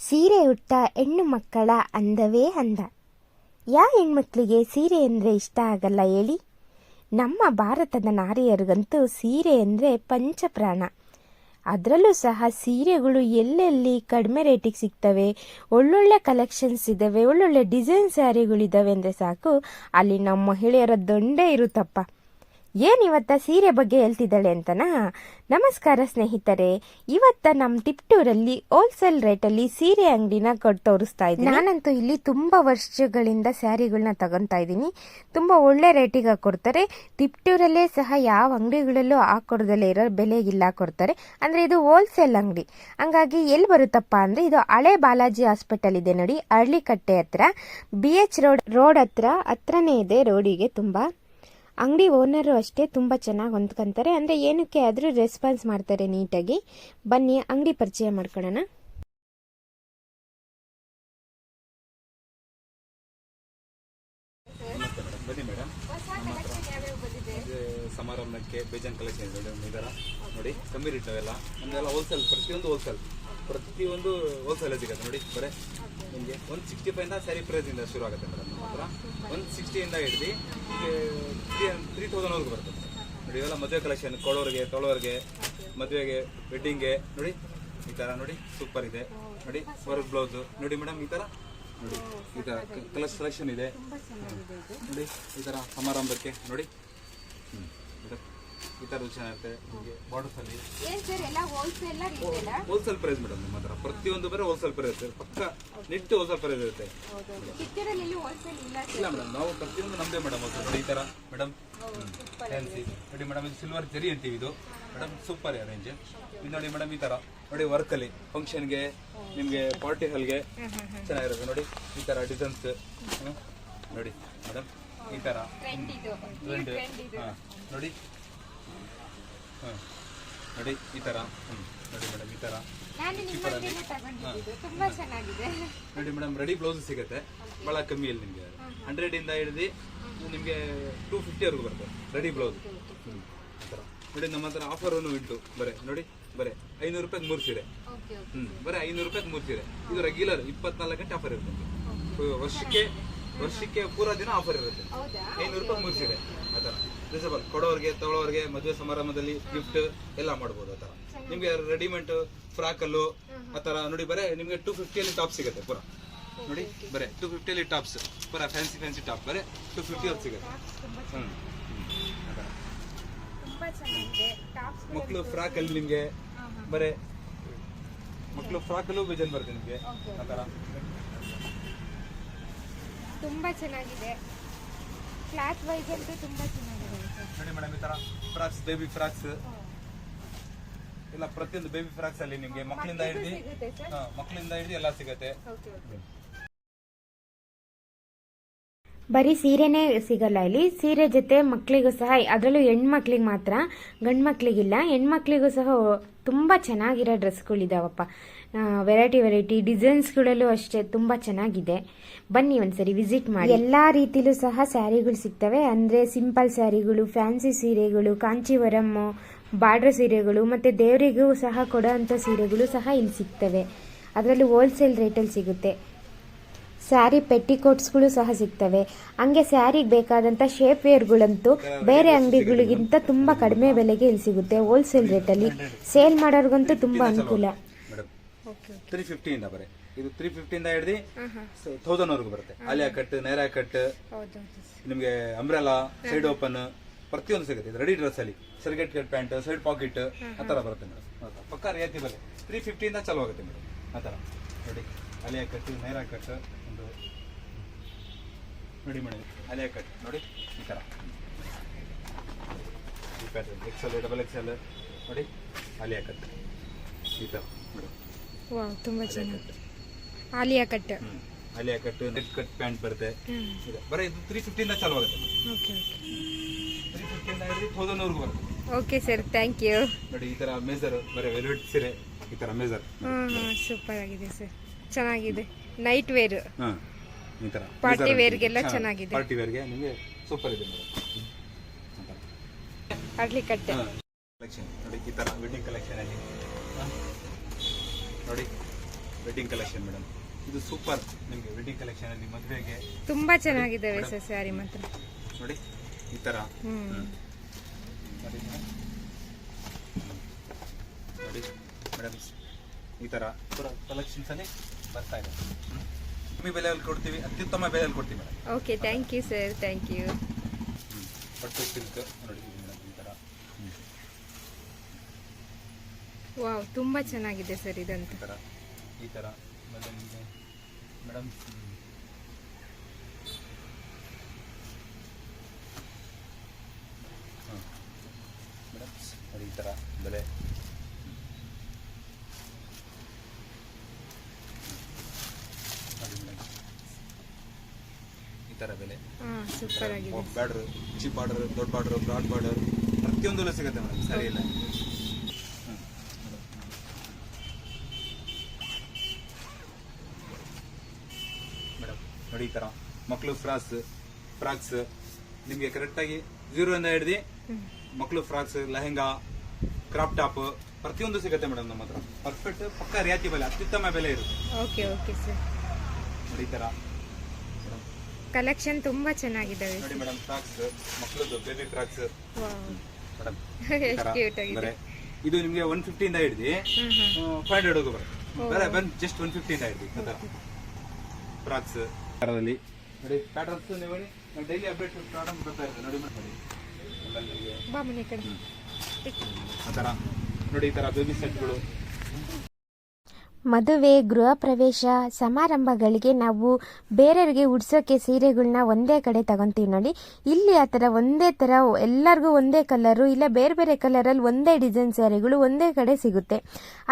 ಸೀರೆ ಉಟ್ಟ ಹೆಣ್ಣು ಮಕ್ಕಳ ಅಂದವೇ ಅಂದ. ಯಾ ಹೆಣ್ಮಕ್ಳಿಗೆ ಸೀರೆ ಅಂದರೆ ಇಷ್ಟ ಆಗಲ್ಲ ಹೇಳಿ? ನಮ್ಮ ಭಾರತದ ನಾರಿಯರಿಗಂತೂ ಸೀರೆ ಅಂದರೆ ಪಂಚಪ್ರಾಣ. ಅದರಲ್ಲೂ ಸಹ ಸೀರೆಗಳು ಎಲ್ಲೆಲ್ಲಿ ಕಡಿಮೆ ರೇಟಿಗೆ ಸಿಗ್ತವೆ, ಒಳ್ಳೊಳ್ಳೆ ಕಲೆಕ್ಷನ್ಸ್ ಇದ್ದಾವೆ ಒಳ್ಳೊಳ್ಳೆ ಡಿಸೈನ್ ಸ್ಯಾರಿಗಳಿದ್ದಾವೆ ಅಂದರೆ ಸಾಕು, ಅಲ್ಲಿ ನಮ್ಮ ಮಹಿಳೆಯರ ದೊಂಡೇ ಇರುತ್ತಪ್ಪ. ಏನ್ ಇವತ್ತ ಸೀರೆ ಬಗ್ಗೆ ಹೇಳ್ತಿದ್ದಾಳೆ ಅಂತನಾ? ನಮಸ್ಕಾರ ಸ್ನೇಹಿತರೆ, ಇವತ್ತ ನಮ್ಮ ಟಿಪ್ಟೂರಲ್ಲಿ ಹೋಲ್ಸೇಲ್ ರೇಟಲ್ಲಿ ಸೀರೆ ಅಂಗಡಿನ ಕೊಟ್ಟು ತೋರಿಸ್ತಾ ಇದ್ದೀನಿ. ನಾನಂತೂ ಇಲ್ಲಿ ತುಂಬಾ ವರ್ಷಗಳಿಂದ ಸ್ಯಾರಿಗಳನ್ನ ತಗೊಂತಾ ಇದ್ದೀನಿ. ತುಂಬಾ ಒಳ್ಳೆ ರೇಟಿಗೆ ಕೊಡ್ತಾರೆ ತಿಪ್ಟೂರಲ್ಲೇ ಸಹ ಯಾವ ಅಂಗಡಿಗಳಲ್ಲೂ ಹಾಕೊಡ್ದಲ್ಲೇ ಇರೋ ಬೆಲೆಗಿಲ್ಲ ಕೊಡ್ತಾರೆ. ಅಂದ್ರೆ ಇದು ಹೋಲ್ಸೇಲ್ ಅಂಗಡಿ. ಹಂಗಾಗಿ ಎಲ್ಲಿ ಬರುತ್ತಪ್ಪ ಅಂದ್ರೆ ಇದು ಹಳೆ ಬಾಲಾಜಿ ಹಾಸ್ಪಿಟಲ್ ಇದೆ ನೋಡಿ, ಹಳ್ಳಿಕಟ್ಟೆ ಹತ್ರ. ಬಿ ಎಚ್ ರೋಡ್ ರೋಡ್ ಹತ್ರ, ಹತ್ರನೇ ಇದೆ ರೋಡಿಗೆ ತುಂಬಾ. ಅಂಗಡಿ ಓನರು ಅಷ್ಟೇ ತುಂಬ ಚೆನ್ನಾಗಿ ಹೊಂದ್ಕೊಂತಾರೆ. ಅಂದರೆ ಏನಕ್ಕೆ ಆದರೂ ರೆಸ್ಪಾನ್ಸ್ ಮಾಡ್ತಾರೆ ನೀಟಾಗಿ. ಬನ್ನಿ, ಅಂಗಡಿ ಪರಿಚಯ ಮಾಡ್ಕೊಳ್ಳೋಣ. ಸಮಾರಂಭಕ್ಕೆ ಬೇಜನ್ ಕಲೆಕ್ಷನ್ ಇದರ. ನೋಡಿ, ಕಮ್ಮಿ ರೇಟ್ ಅವೆಲ್ಲ. ಹೋಲ್ಸೇಲ್ ಪ್ರತಿಯೊಂದು ಹೋಲ್ಸೇಲ್ ಪ್ರತಿಯೊಂದು ಹೋಲ್ಸೇಲ್ ಸಿಗುತ್ತೆ ನೋಡಿ, ಬರೇ. ನಿಮಗೆ ಒಂದು ಸಿಕ್ಸ್ಟಿ ಫೈವ್ನ ಸ್ಯಾರಿ ಪ್ರೈಸಿಂದ ಶುರು ಆಗುತ್ತೆ ಮೇಡಮ್ ಹತ್ರ. ಒಂದು ಸಿಕ್ಸ್ಟಿಯಿಂದ ಹಿಡಿದು ತ್ರೀ ತ್ರೀ ತೌಸಂಡ್ವರೆಗೂ ಬರ್ತದೆ ನೋಡಿ ಇವೆಲ್ಲ ಮದುವೆ ಕಲೆಕ್ಷನ್ ಕೊಡೋರಿಗೆ ತೊಳೋರಿಗೆ ಮದುವೆಗೆ ವೆಡ್ಡಿಂಗ್ಗೆ ನೋಡಿ ಈ ಥರ ನೋಡಿ ಸೂಪರ್ ಇದೆ. ನೋಡಿ ವರ್ಕ್ ಬ್ಲೌಸು ನೋಡಿ ಮೇಡಮ್ ಈ ಥರ ನೋಡಿ ಈ ಥರ ಕಲರ್ ಸೆಲೆಕ್ಷನ್ ಇದೆ. ನೋಡಿ ಈ ಥರ ಸಮಾರಂಭಕ್ಕೆ ನೋಡಿ. ಹ್ಮ್. ಈ ಥರ ನಿಮಗೆ ಬಾರ್ಡರ್ಸ್ ಅಲ್ಲಿ. ಏನು ಸರ್ ಎಲ್ಲ wholesale retail wholesale price madam ನಿಮ್ಮ ಹತ್ರ. ಪ್ರತಿಯೊಂದು ಬೇರೆ ಹೋಲ್ಸೇಲ್ ಪ್ರೈಸ್ ಪಕ್ಕ ನಿಟ್ಟು ಹೋಲ್ಸೇಲ್ ಪ್ರೈಸ್ ಇರುತ್ತೆ. ಕಿತ್ತೂರಲ್ಲಿ ಹೋಲ್ಸೇಲ್ ಇಲ್ಲ ಇಲ್ಲ ಮೇಡಮ್ ನಾವು ಪ್ರತಿಯೊಂದು ನಮ್ದೇ ಮೇಡಮ್ ಈ ಥರ ಮೇಡಮ್ ಫ್ಯಾನ್ಸಿ ನೋಡಿ ಮೇಡಮ್ ಇದು ಸಿಲ್ವರ್ ಜರಿ ಅಂತೀವಿ ಇದು. ಮೇಡಮ್ ಸೂಪರ್ ಅರೇಂಜ್ ಇದು ನೋಡಿ ಮೇಡಮ್ ಈ ಥರ. ನೋಡಿ ವರ್ಕಲ್ಲಿ ಫಂಕ್ಷನ್ಗೆ ನಿಮಗೆ ಪಾರ್ಟಿ ಹಾಲ್ಗೆ ಚೆನ್ನಾಗಿರುತ್ತೆ. ನೋಡಿ ಈ ಥರ ಡಿಸೈನ್ಸ್ ನೋಡಿ ಮೇಡಮ್ ಈ ಥರ. ನೋಡಿ ಹಾಂ ನೋಡಿ ಈ ಥರ ಹ್ಞೂ ನೋಡಿ ಮೇಡಮ್ ಈ ಥರ ನಾನು ನಿಮ್ಮಲ್ಲಿ ತಗೊಂಡಿದ್ದು. ತುಂಬಾ ಚೆನ್ನಾಗಿದೆ. ನೋಡಿ ಮೇಡಮ್ ರೆಡಿ ಬ್ಲೌಸ್ ಸಿಗುತ್ತೆ. ಭಾಳ ಕಮ್ಮಿಯಲ್ಲಿ ನಿಮಗೆ. ಹಂಡ್ರೆಡ್ ಇಂದ ಹಿಡಿದು ನಿಮಗೆ ಟೂ ಫಿಫ್ಟಿವರೆಗೂ ಬರ್ತದೆ ರೆಡಿ ಬ್ಲೌಸ್ ನೋಡಿ ನಮ್ಮ ಹತ್ರ ಆಫರ್ ಉಂಟು. ಬರೇ ನೋಡಿ ಬರೇ. ಐನೂರು ರೂಪಾಯಿ ಮೂರು ಸೀರೆ. ಹ್ಮ್. ಬರೀ ಐನೂರು ರೂಪಾಯಿ ಮೂರು ಸೀರೆ. ಇದು ರೆಗ್ಯುಲರ್ ಇಪ್ಪತ್ನಾಲ್ಕು ಗಂಟೆ ಆಫರ್ ಇರುತ್ತೆ ವರ್ಷಕ್ಕೆ ವರ್ಷಕ್ಕೆ ಪೂರಾ ದಿನ ಆಫರ್ ಇರುತ್ತೆ. ಐನೂರು ರೂಪಾಯಿ ಮೂರು ಸೀರೆ. ಆ ಥರ ರಿಸಬಲ್ ಕೊಡೋರಿಗೆ ತಗೊಳ್ಳೋರಿಗೆ ಮದುವೆ ಸಮಾರಂಭದಲ್ಲಿ ಗಿಫ್ಟ್ ಎಲ್ಲ ಮಾಡ್ಬೋದು ಆ ಥರ. ನಿಮಗೆ ರೆಡಿಮೇಡ್ ಫ್ರಾಕಲ್ಲು ಆ ಥರ ನೋಡಿ ಬರೇ ನಿಮಗೆ ಟೂ ಫಿಫ್ಟಿಯಲ್ಲಿ ಟಾಪ್ ಸಿಗುತ್ತೆ ಪೂರ. ನೋಡಿ ಬರೇ ಟೂ ಫಿಫ್ಟಿಯಲ್ಲಿ ಟಾಪ್ಸ್ ಪೂರ ಫ್ಯಾನ್ಸಿ ಫ್ಯಾನ್ಸಿ ಟಾಪ್ ಬರೇ ಟೂ ಫಿಫ್ಟಿ ಅವ್ರು ಸಿಗುತ್ತೆ. ಹ್ಞೂ ಮಕ್ಕಳು ಫ್ರಾಕಲ್ಲಿ ನಿಮಗೆ ಬರೇ ಮಕ್ಕಳು ಫ್ರಾಕಲ್ಲೂ ಬೇಜಾನ್ ಬರುತ್ತೆ ನಿಮಗೆ ಆ ಥರ. ತುಂಬಾ ಚೆನ್ನಾಗಿದೆ. ಕ್ಲಾತ್ ವೈಸ್ ಅಂತೂ ತುಂಬಾ ಚೆನ್ನಾಗಿದೆ. ನೋಡಿ ಮೇಡಮ್ ಈ ತರ ಫ್ರಾಕ್ಸ್ ಬೇಬಿ ಫ್ರಾಕ್ಸ್ ಇಲ್ಲ ಪ್ರತಿಯೊಂದು ಬೇಬಿ ಫ್ರಾಕ್ಸ್ ಅಲ್ಲಿ ನಿಮ್ಗೆ ಮಕ್ಕಳಿಂದ ಹಿಡಿದು ಮಕ್ಕಳಿಂದ ಹಿಡಿದು ಎಲ್ಲ ಸಿಗತ್ತೆ. ಬರೀ ಸೀರೆನೇ ಸಿಗಲ್ಲ ಇಲ್ಲಿ. ಸೀರೆ ಜೊತೆ ಮಕ್ಕಳಿಗೂ ಸಹ, ಅದರಲ್ಲೂ ಹೆಣ್ಮಕ್ಳಿಗೆ ಮಾತ್ರ ಗಂಡು ಮಕ್ಕಳಿಗಿಲ್ಲ ಹೆಣ್ಮಕ್ಳಿಗೂ ಸಹ ತುಂಬ ಚೆನ್ನಾಗಿರೋ ಡ್ರೆಸ್ಗಳಿದಾವಪ್ಪ. ವೆರೈಟಿ ವೆರೈಟಿ ಡಿಸೈನ್ಸ್ಗಳಲ್ಲೂ ಅಷ್ಟೇ ತುಂಬ ಚೆನ್ನಾಗಿದೆ. ಬನ್ನಿ ಒಂದ್ಸರಿ ವಿಸಿಟ್ ಮಾಡಿ. ಎಲ್ಲ ರೀತಿಲೂ ಸಹ ಸ್ಯಾರಿಗಳು ಸಿಗ್ತವೆ. ಅಂದರೆ ಸಿಂಪಲ್ ಸ್ಯಾರಿಗಳು, ಫ್ಯಾನ್ಸಿ ಸೀರೆಗಳು ಕಾಂಚಿವರಮ್ಮು ಬಾರ್ಡ್ರ್ ಸೀರೆಗಳು, ಮತ್ತು ದೇವರಿಗೂ ಸಹ ಕೊಡೋ ಸೀರೆಗಳು ಸಹ ಇಲ್ಲಿ ಸಿಗ್ತವೆ. ಅದರಲ್ಲೂ ಹೋಲ್ಸೇಲ್ ರೇಟಲ್ಲಿ ಸಿಗುತ್ತೆ. ಸ್ಯಾರಿ ಪೆಟ್ಟಿಕೋಟ್ಸ್ಗಳು ಸಹ ಸಿಗ್ತವೆ. ಹಂಗೆ ಸ್ಯಾರಿಗೆ ಬೇಕಾದಂಥ ಶೇಪ್ ವೇರ್ಗಳಂತೂ ಬೇರೆ ಅಂಗಡಿಗಳಿಗಿಂತ ತುಂಬ ಕಡಿಮೆ ಬೆಲೆಗೆ ಇಲ್ಲಿ ಸಿಗುತ್ತೆ. ಹೋಲ್ಸೇಲ್ ರೇಟಲ್ಲಿ ಸೇಲ್ ಮಾಡೋರ್ಗಂತೂ ತುಂಬ ಅನುಕೂಲ. ಮೇಡಮ್ ತ್ರೀ ಫಿಫ್ಟಿಯಿಂದ ಬರೀ. ಇದು ತ್ರೀ ಫಿಫ್ಟಿಯಿಂದ ಹಿಡಿದು ತೌಸಂಡ್ವರೆಗೂ ಬರುತ್ತೆ. ಆಲಿಯಾ ಕಟ್ ನೈರಾ ಕಟ್ ನಿಮಗೆ ಅಂಬ್ರೆಲಾ ಸೈಡ್ ಓಪನ್ ಪ್ರತಿಯೊಂದು ಸಿಗುತ್ತೆ. ರೆಡಿ ಡ್ರೆಸ್ ಅಲ್ಲಿ. Cigarette cut pant side pocket ಆ ಥರ ಬರುತ್ತೆ ಮೇಡಮ್ ಪಕ್ಕ ರಿಯಾಯಿತಿ ಬೆಲೆ ತ್ರೀ ಫಿಫ್ಟಿಯಿಂದ ಚಾಲು ಆಗುತ್ತೆ ಮೇಡಮ್ ಆ ಥರ. ನೋಡಿ ಅಲಿಯಾ ಕಟ್ಟು ನೈರಾ ಕಟ್ಟು ಒಂದು ನೋಡಿ ಮೇಡಮ್ ಅಲೆಯ ಕಟ್ ನೋಡಿ ಈ ಥರ ಈ ಪ್ಯಾಟರ್ನ್ ಎಕ್ಸೆಲ್ ಡಬಲ್ ಎಕ್ಸೆಲ್ ನೋಡಿ ಅಲೆಯ ಕಟ್. ಈ ಥರ ನೋಡಿ. ವಾ ತುಂಬಾ ಚೆನ್ನಾಗಿ. Alia cut. Alia cut net cut pant ಬರುತ್ತೆ. ಬರೀ ಇದು ತ್ರೀ ಫಿಫ್ಟಿಯಿಂದ ಚಾಲು ಆಗುತ್ತೆ. ಓಕೆ ಓಕೆ ತ್ರೀ ಫಿಫ್ಟಿಯಿಂದ ಹಿಡಿದು ತೌಸಂಡ್ ವರೆಗೂ ಬರುತ್ತೆ. ಓಕೆ ಸರ್ ಥ್ಯಾಂಕ್ ಯು ನೋಡಿ ಈ ತರ ಮೇಜರ್ ಬರೀ ವೆಲ್ವೆಟ್ ಸೀರೆ ಈ ತರ ಮೇಜರ್ ಸೂಪರ್ ಆಗಿದೆ ಸರ್ ಚೆನ್ನಾಗಿದೆ. ನೈಟ್ ವೇರ್ ಹಾಂ ಈ ತರ. ಪಾರ್ಟಿ wear ಗೆಲ್ಲ ಚೆನ್ನಾಗಿದೆ. ಪಾರ್ಟಿ ವೇರ್ಗೆ ನಿಮಗೆ ಸೂಪರ್ ಇದೆ ಮೇಡಮ್. ಕಟ್ಟೆ. ಕಲೆಕ್ಷನ್ ನೋಡಿ ಈ ತರ ವೆಡ್ಡಿಂಗ್ ಕಲೆಕ್ಷನ್ ಅಲ್ಲಿ. ನೋಡಿ ವೆಡ್ಡಿಂಗ್ ಕಲೆಕ್ಷನ್ ಮೇಡಮ್. ಇದು ಸೂಪರ್ ನಿಮಗೆ ವೆಡ್ಡಿಂಗ್ ಕಲೆಕ್ಷನ್ ಅಲ್ಲಿ ಮದುವೆಗೆ. ತುಂಬಾ ಚೆನ್ನಾಗಿದ್ದಾವೆ ಸರ್ ಸ್ಯಾರಿ ಮಾತ್ರ. ನೋಡಿ ಈ ತರ. ನೋಡಿ ಮೇಡಮ್. ಈ ತರ. ಕಲೆಕ್ಷನ್ಸ್ ಅಲ್ಲಿ ಬರ್ತಾ ಇದೆ. ಕಮ್ಮಿ ಬೆಲೆಯಲ್ಲಿ ಕೊಡ್ತೀವಿ ಅತ್ಯುತ್ತಮ ಬೆಲೆಯಲ್ಲಿ ಕೊಡ್ತೀವಿ madam. Okay thank you sir thank you ಬಟ್ಟೆ ಸಿಲ್ಕ್ ನೋಡಿ ಮೇಡಮ್ ಈ ತರ. ವಾವ್ ತುಂಬಾ ಚೆನ್ನಾಗಿದೆ ಸರ್ ಇದಂತ. ಈ ತರ ಈ ತರ. ಆಮೇಲೆ ನಿಮಗೆ ಮೇಡಮ್ ಮೇಡಮ್ ನೋಡಿ ಈ ತರ ಬೆಲೆ ನೋಡಿ ಮೇಡಮ್ ಈ ತರ ಬೆಲೆ. ಸೂಪರ್ ಆಗಿದೆ. ಬಾರ್ಡರ್ ಚಿಪ್ ಬಾರ್ಡರ್ ದೊಡ್ಡ ಬಾರ್ಡರ್ ಬ್ರಾಡ್ ಬಾರ್ಡರ್ ಪ್ರತಿಯೊಂದಲ್ಲೂ ಸಿಗುತ್ತೆ ಮೇಡಮ್ ಸರಿ ಇಲ್ಲ. ಮೇಡಮ್ ನೋಡಿ ಈ ಥರ ಮಕ್ಕಳು ಫ್ರಾಕ್ಸ್ ಫ್ರಾಕ್ಸ್ ನಿಮಗೆ ಕರೆಕ್ಟಾಗಿ ಜೀರೋ ಇಂದ ಹಿಡ್ದು ಮಕ್ಕಳು ಫ್ರಾಕ್ಸ್ ಲೆಹೆಂಗಾ ಕ್ರಾಪ್ ಟಾಪ್ ಪ್ರತಿಯೊಂದು ಸಿಗುತ್ತೆ ಮೇಡಮ್ ನಮ್ಮ ಹತ್ರ. ಪರ್ಫೆಕ್ಟ್ ಪಕ್ಕ ರಿಯಾಯಿತಿ ಬೆಲೆ ಅತ್ಯುತ್ತಮ ಬೆಲೆ ಇರುತ್ತೆ. ಓಕೆ ಓಕೆ ಸರ್ ನೋಡಿ ಈ ಥರ ಮೇಡಮ್ ಕಲೆಕ್ಷನ್ ತುಂಬಾ ಚೆನ್ನಾಗಿದ್ದಾವೆ ನೋಡಿ ಮೇಡಮ್ ಫ್ರಾಕ್ಸ್ ಮಕ್ಕಳದ್ದು ಬೇಬಿ ಫ್ರಾಕ್ಸ್ ಎಷ್ಟು ಕ್ಯೂಟ್ ಆಗಿದೆ. ಇದು ನಿಮಗೆ ಒನ್ ಫಿಫ್ಟಿಯಿಂದ ಹಿಡ್ದು ಹ್ಮ್ ಹ್ಮ್. ಫೈವ್ ಹಂಡ್ರೆಡ್ ಬರುತ್ತೆ ಬೇರೆ ಬಂದು ಜಸ್ಟ್ ಒನ್ ಫಿಫ್ಟಿಯಿಂದ ಹಿಡ್ದು ಆ ಥರ ಫ್ರಾಕ್ಸ್ ಥರದಲ್ಲಿ ನೋಡಿ ಪ್ಯಾಟರ್ನ್ಸ್ ನೀವು ನೋಡಿ. ನಾವು ಡೈಲಿ ಅಪ್ಡೇಟ್ ಪ್ರಾಡಕ್ಟ್ ಬರ್ತಾ ಇರುತ್ತೆ ನೋಡಿ ಮಾಡಿ ಬಾ ಮನೆ ಕಡೆ. ಆ ಥರ ನೋಡಿ ಈ ತರ ಬೇಬಿ ಸೆಟ್ಗಳು ಮದುವೆ, ಗೃಹ ಪ್ರವೇಶ, ಸಮಾರಂಭಗಳಿಗೆ ನಾವು ಬೇರೆಯವ್ರಿಗೆ ಉಡ್ಸೋಕ್ಕೆ ಸೀರೆಗಳನ್ನ ಒಂದೇ ಕಡೆ ತಗೊಂತೀವಿ ನೋಡಿ. ಇಲ್ಲಿ ಆ ಥರ ಒಂದೇ ಥರ ಎಲ್ಲರಿಗೂ ಒಂದೇ ಕಲರು, ಇಲ್ಲ ಬೇರೆ ಬೇರೆ ಕಲರಲ್ಲಿ ಒಂದೇ ಡಿಸೈನ್ ಸ್ಯಾರಿಗಳು ಒಂದೇ ಕಡೆ ಸಿಗುತ್ತೆ.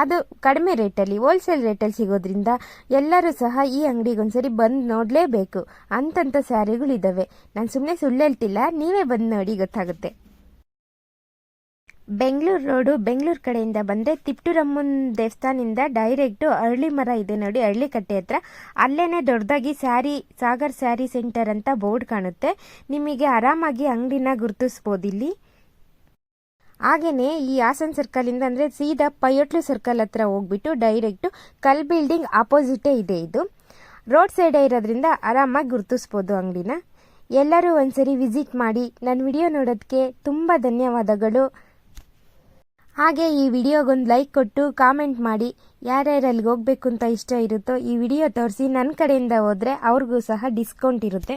ಅದು ಕಡಿಮೆ ರೇಟಲ್ಲಿ, ಹೋಲ್ಸೇಲ್ ರೇಟಲ್ಲಿ ಸಿಗೋದ್ರಿಂದ ಎಲ್ಲರೂ ಸಹ ಈ ಅಂಗಡಿಗೆ ಒಂದ್ಸರಿ ಬಂದು ನೋಡಲೇಬೇಕು. ಅಂತಂಥ ಸ್ಯಾರಿಗಳು ಇದ್ದಾವೆ ನಾನು ಸುಮ್ಮನೆ ಸುಳ್ಳು ಹೇಳ್ತಿಲ್ಲ, ನೀವೇ ಬಂದು ನೋಡಿ ಗೊತ್ತಾಗುತ್ತೆ. ಬೆಂಗಳೂರು ರೋಡು ಬೆಂಗಳೂರು ಕಡೆಯಿಂದ ಬಂದರೆ ತಿಪ್ಟುರಮ್ಮನ ದೇವಸ್ಥಾನದಿಂದ ಡೈರೆಕ್ಟು ಅರಳಿ ಮರ ಇದೆ ನೋಡಿ ಅರಳಿಕಟ್ಟೆ ಹತ್ರ. ಅಲ್ಲೇ ದೊಡ್ಡದಾಗಿ ಸ್ಯಾರಿ, ಸಾಗರ್ ಸ್ಯಾರಿ ಸೆಂಟರ್ ಅಂತ ಬೋರ್ಡ್ ಕಾಣುತ್ತೆ. ನಿಮಗೆ ಆರಾಮಾಗಿ ಅಂಗಡಿನ ಗುರುತಿಸ್ಬೋದು ಇಲ್ಲಿ. ಹಾಗೆಯೇ ಈ ಹಾಸನ್ ಸರ್ಕಲಿಂದ ಅಂದರೆ ಸೀದಾ ಪಯೋಟ್ಲು ಸರ್ಕಲ್ ಹತ್ರ ಹೋಗ್ಬಿಟ್ಟು ಡೈರೆಕ್ಟು ಕಲ್ ಬಿಲ್ಡಿಂಗ್ ಆಪೋಸಿಟೇ ಇದೆ ಇದು. ರೋಡ್ ಸೈಡೇ ಇರೋದ್ರಿಂದ ಆರಾಮಾಗಿ ಗುರುತಿಸ್ಬೋದು ಅಂಗಡಿನ. ಎಲ್ಲರೂ ಒಂದ್ಸರಿ ವಿಸಿಟ್ ಮಾಡಿ. ನನ್ನ ವಿಡಿಯೋ ನೋಡೋದಕ್ಕೆ ತುಂಬ ಧನ್ಯವಾದಗಳು. ಹಾಗೆ ಈ ವಿಡಿಯೋಗೊಂದು ಲೈಕ್ ಕೊಟ್ಟು ಕಾಮೆಂಟ್ ಮಾಡಿ ಯಾರ್ಯಾರಲ್ಲಿ ಹೋಗ್ಬೇಕು ಅಂತ ಇಷ್ಟ ಇರುತ್ತೋ ಈ ವಿಡಿಯೋ ತೋರಿಸಿ ನನ್ನ ಕಡೆಯಿಂದ ಹೋದರೆ ಅವ್ರಿಗೂ ಸಹ ಡಿಸ್ಕೌಂಟ್ ಇರುತ್ತೆ.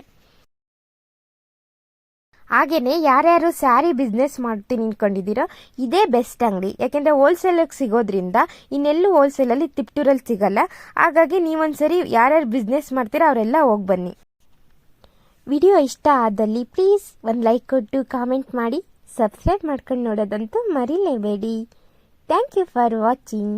ಹಾಗೆಯೇ ಯಾರ್ಯಾರು ಸ್ಯಾರಿ ಬಿಸ್ನೆಸ್ ಮಾಡ್ತೀನಿ ಅಂದ್ಕೊಂಡಿದ್ದೀರೋ ಇದೇ ಬೆಸ್ಟ್ ಅಂಗಡಿ. ಯಾಕೆಂದರೆ ಹೋಲ್ಸೇಲಿಗೆ ಸಿಗೋದ್ರಿಂದ ಇನ್ನೆಲ್ಲೂ ಹೋಲ್ಸೇಲಲ್ಲಿ ತಿಪ್ಟೂರಲ್ಲಿ ಸಿಗಲ್ಲ. ಹಾಗಾಗಿ ನೀವೊಂದ್ಸರಿ ಯಾರ್ಯಾರು ಬಿಸ್ನೆಸ್ ಮಾಡ್ತೀರೋ ಅವರೆಲ್ಲ ಹೋಗಿ ಬನ್ನಿ. ವಿಡಿಯೋ ಇಷ್ಟ ಆದಲ್ಲಿ ಪ್ಲೀಸ್ ಒಂದು ಲೈಕ್ ಕೊಟ್ಟು ಕಾಮೆಂಟ್ ಮಾಡಿ. ಸಬ್ಸ್ಕ್ರೈಬ್ ಮಾಡ್ಕೊಂಡು ನೋಡೋದಂತೂ ಮರಿಲೇಬೇಡಿ. Thank you for watching